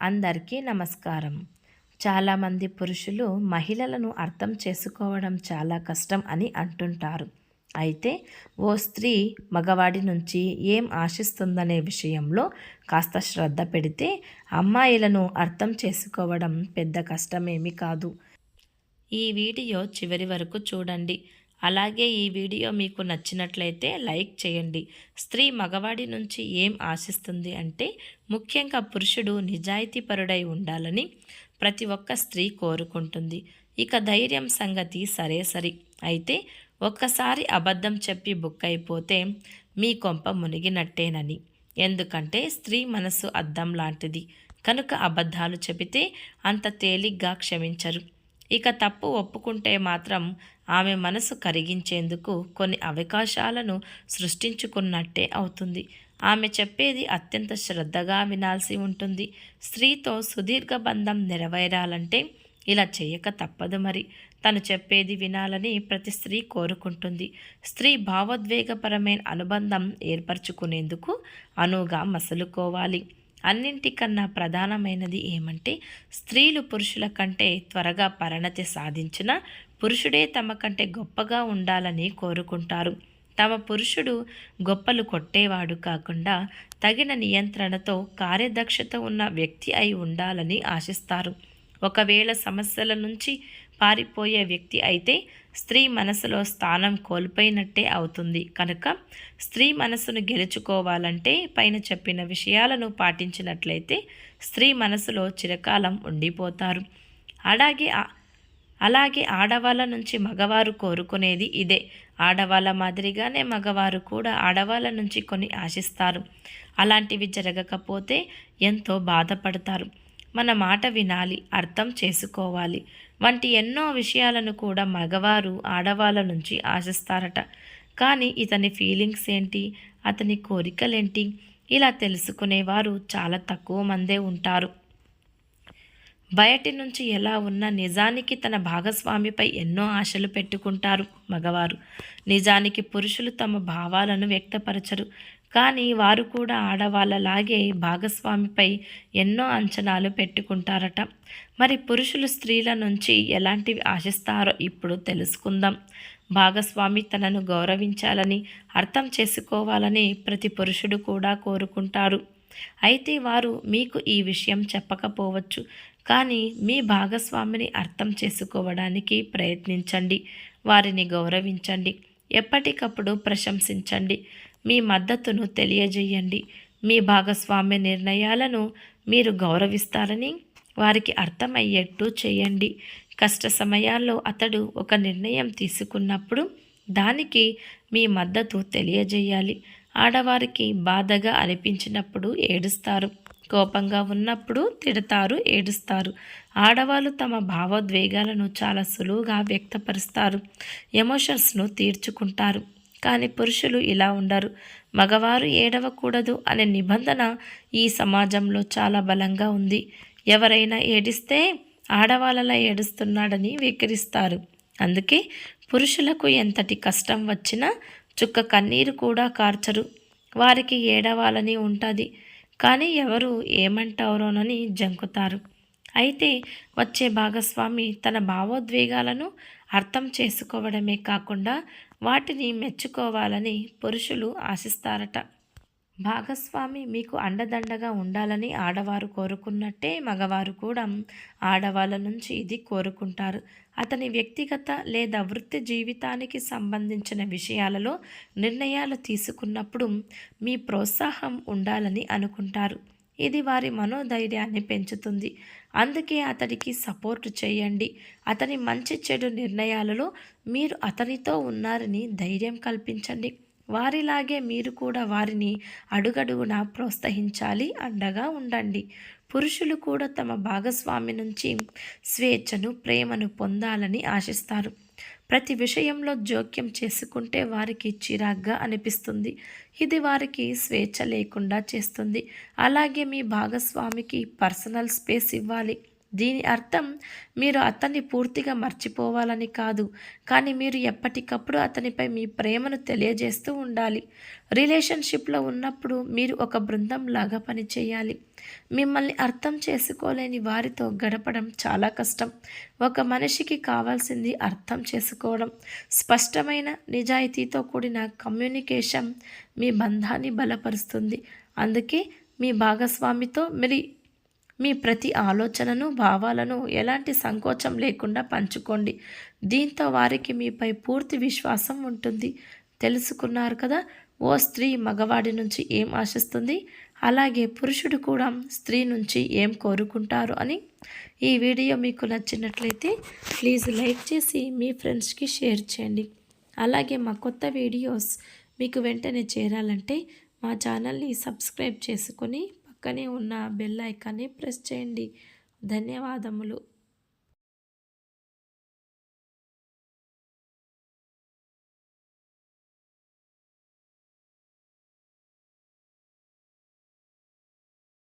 అందరికీ నమస్కారం. చాలామంది పురుషులు మహిళలను అర్థం చేసుకోవడం చాలా కష్టం అని అంటుంటారు. అయితే ఓ స్త్రీ మగవాడి నుంచి ఏం ఆశిస్తుందనే విషయంలో కాస్త శ్రద్ధ పెడితే అమ్మాయిలను అర్థం చేసుకోవడం పెద్ద కష్టమేమీ కాదు. ఈ వీడియో చివరి వరకు చూడండి. అలాగే ఈ వీడియో మీకు నచ్చినట్లయితే లైక్ చేయండి. స్త్రీ మగవాడి నుంచి ఏం ఆశిస్తుంది అంటే ముఖ్యంగా పురుషుడు నిజాయితీపరుడై ఉండాలని ప్రతి ఒక్క స్త్రీ కోరుకుంటుంది. ఇక ధైర్యం సంగతి సరే సరి. అయితే ఒక్కసారి అబద్ధం చెప్పి బుక్ అయిపోతే మీ కొంప మునిగినట్టేనని. ఎందుకంటే స్త్రీ మనసు అద్దం లాంటిది. కనుక అబద్ధాలు చెబితే అంత తేలిగ్గా క్షమించరు. ఇక తప్పు ఒప్పుకుంటే మాత్రం ఆమె మనసు కరిగించేందుకు కొన్ని అవకాశాలను సృష్టించుకున్నట్టే అవుతుంది. ఆమె చెప్పేది అత్యంత శ్రద్ధగా వినాల్సి ఉంటుంది. స్త్రీతో సుదీర్ఘ బంధం నెరవేరాలంటే ఇలా చేయక తప్పదు మరి. తను చెప్పేది వినాలని ప్రతి స్త్రీ కోరుకుంటుంది. స్త్రీ భావోద్వేగపరమైన అనుబంధం ఏర్పరచుకునేందుకు అనువుగా మసలుకోవాలి. అన్నింటికన్నా ప్రధానమైనది ఏమంటే స్త్రీలు పురుషుల కంటే త్వరగా పరిణతి సాధించిన పురుషుడే తమ కంటే గొప్పగా ఉండాలని కోరుకుంటారు. తమ పురుషుడు గొప్పలు కొట్టేవాడు కాకుండా తగిన నియంత్రణతో కార్యదక్షత ఉన్న వ్యక్తి అయి ఉండాలని ఆశిస్తారు. ఒకవేళ సమస్యల నుంచి పారిపోయే వ్యక్తి అయితే స్త్రీ మనసులో స్థానం కోల్పోయినట్టే అవుతుంది. కనుక స్త్రీ మనసును గెలుచుకోవాలంటే పైన చెప్పిన విషయాలను పాటించినట్లయితే స్త్రీ మనసులో చిరకాలం ఉండిపోతారు. అలాగే అలాగే ఆడవాళ్ళ నుంచి మగవారు కోరుకునేది ఇదే. ఆడవాళ్ళ మాదిరిగానే మగవారు కూడా ఆడవాళ్ళ నుంచి కొన్ని ఆశిస్తారు. అలాంటివి జరగకపోతే ఎంతో బాధపడతారు. మన మాట వినాలి అర్థం చేసుకోవాలి. వంటి ఎన్నో విషయాలను కూడా మగవారు ఆడవాళ్ళ నుంచి ఆశిస్తారట. కానీ ఇతని ఫీలింగ్స్ ఏంటి? అతని కోరికలేంటి? ఇలా తెలుసుకునేవారు చాలా తక్కువ మందే ఉంటారు. బయటి నుంచి ఎలా ఉన్నా నిజానికి తన భాగస్వామిపై ఎన్నో ఆశలు పెట్టుకుంటారు మగవారు. నిజానికి పురుషులు తమ భావాలను వ్యక్తపరచరు. కానీ వారు కూడా ఆడవాళ్ళలాగే భాగస్వామిపై ఎన్నో అంచనాలు పెట్టుకుంటారట. మరి పురుషులు స్త్రీల నుంచి ఎలాంటివి ఆశిస్తారో ఇప్పుడు తెలుసుకుందాం. భాగస్వామి తనను గౌరవించాలని అర్థం చేసుకోవాలని ప్రతి పురుషుడు కూడా కోరుకుంటారు. అయితే వారు మీకు ఈ విషయం చెప్పకపోవచ్చు. కానీ మీ భాగస్వామిని అర్థం చేసుకోవడానికి ప్రయత్నించండి. వారిని గౌరవించండి. ఎప్పటికప్పుడు ప్రశంసించండి. మీ మద్దతును తెలియజేయండి. మీ భాగస్వామి నిర్ణయాలను మీరు గౌరవిస్తారని వారికి అర్థమయ్యేట్టు చేయండి. కష్ట సమయాల్లో అతడు ఒక నిర్ణయం తీసుకున్నప్పుడు దానికి మీ మద్దతు తెలియజేయాలి. ఆడవారికి బాధగా అనిపించినప్పుడు ఏడుస్తారు. కోపంగా ఉన్నప్పుడు తిడతారు ఏడుస్తారు. ఆడవాళ్ళు తమ భావోద్వేగాలను చాలా సులువుగా వ్యక్తపరుస్తారు. ఎమోషన్స్ను తీర్చుకుంటారు. కానీ పురుషులు ఇలా ఉండరు. మగవారు ఏడవకూడదు అనే నిబంధన ఈ సమాజంలో చాలా బలంగా ఉంది. ఎవరైనా ఏడిస్తే ఆడవాళ్ళలా ఏడుస్తున్నాడని వికరిస్తారు. అందుకే పురుషులకు ఎంతటి కష్టం వచ్చినా చుక్క కన్నీరు కూడా కార్చరు. వారికి ఏడవాలని ఉంటుంది. కానీ ఎవరు ఏమంటారోనని జంకుతారు. అయితే వచ్చే భాగస్వామి తన భావోద్వేగాలను అర్థం చేసుకోవడమే కాకుండా వాటిని మెచ్చుకోవాలని పురుషులు ఆశిస్తారట. భాగస్వామి మీకు అండదండగా ఉండాలని ఆడవారు కోరుకున్నట్టే మగవారు కూడా ఆడవాళ్ళ నుంచి ఇది కోరుకుంటారు. అతని వ్యక్తిగత లేదా వృత్తి జీవితానికి సంబంధించిన విషయాలలో నిర్ణయాలు తీసుకున్నప్పుడు మీ ప్రోత్సాహం ఉండాలని అనుకుంటారు. ఇది వారి మనోధైర్యాన్ని పెంచుతుంది. అందుకే అతడికి సపోర్ట్ చేయండి. అతని మంచి చెడు నిర్ణయాలలో మీరు అతనితో ఉన్నారని ధైర్యం కల్పించండి. వారిలాగే మీరు కూడా వారిని అడుగడుగునా ప్రోత్సహించాలి అండగా ఉండండి. పురుషులు కూడా తమ భాగస్వామి నుంచి స్వేచ్ఛను ప్రేమను పొందాలని ఆశిస్తారు. ప్రతి విషయంలో జోక్యం చేసుకుంటే వారికి చిరాగ్గా అనిపిస్తుంది. ఇది వారికి స్వేచ్ఛ లేకుండా చేస్తుంది. అలాగే మీ భాగస్వామికి పర్సనల్ స్పేస్ ఇవ్వాలి. దీని అర్థం మీరు అతన్ని పూర్తిగా మర్చిపోవాలని కాదు కానీ మీరు ఎప్పటికప్పుడు అతనిపై మీ ప్రేమను తెలియజేస్తూ ఉండాలి. రిలేషన్షిప్లో ఉన్నప్పుడు మీరు ఒక బృందం లాగా పనిచేయాలి. మిమ్మల్ని అర్థం చేసుకోలేని వారితో గడపడం చాలా కష్టం. ఒక మనిషికి కావాల్సింది అర్థం చేసుకోవడం. స్పష్టమైన నిజాయితీతో కూడిన కమ్యూనికేషన్ మీ బంధాన్ని బలపరుస్తుంది. అందుకే మీ భాగస్వామితో మీరు మీ ప్రతి ఆలోచనను భావాలను ఎలాంటి సంకోచం లేకుండా పంచుకోండి. దీంతో వారికి మీపై పూర్తి విశ్వాసం ఉంటుంది. తెలుసుకున్నారు కదా? ఓ స్త్రీ మగవాడి నుంచి ఏం ఆశిస్తుంది? అలాగే పురుషుడు కూడా స్త్రీ నుంచి ఏం కోరుకుంటారు అని ఈ వీడియో మీకు నచ్చినట్లయితే ప్లీజ్ లైక్ చేసి మీ ఫ్రెండ్స్కి షేర్ చేయండి. అలాగే మా కొత్త వీడియోస్ మీకు వెంటనే చేరాలంటే మా ఛానల్ని సబ్స్క్రైబ్ చేసుకొని పక్కనే ఉన్న బెల్ ఐకాన్ని ప్రెస్ చేయండి. ధన్యవాదములు.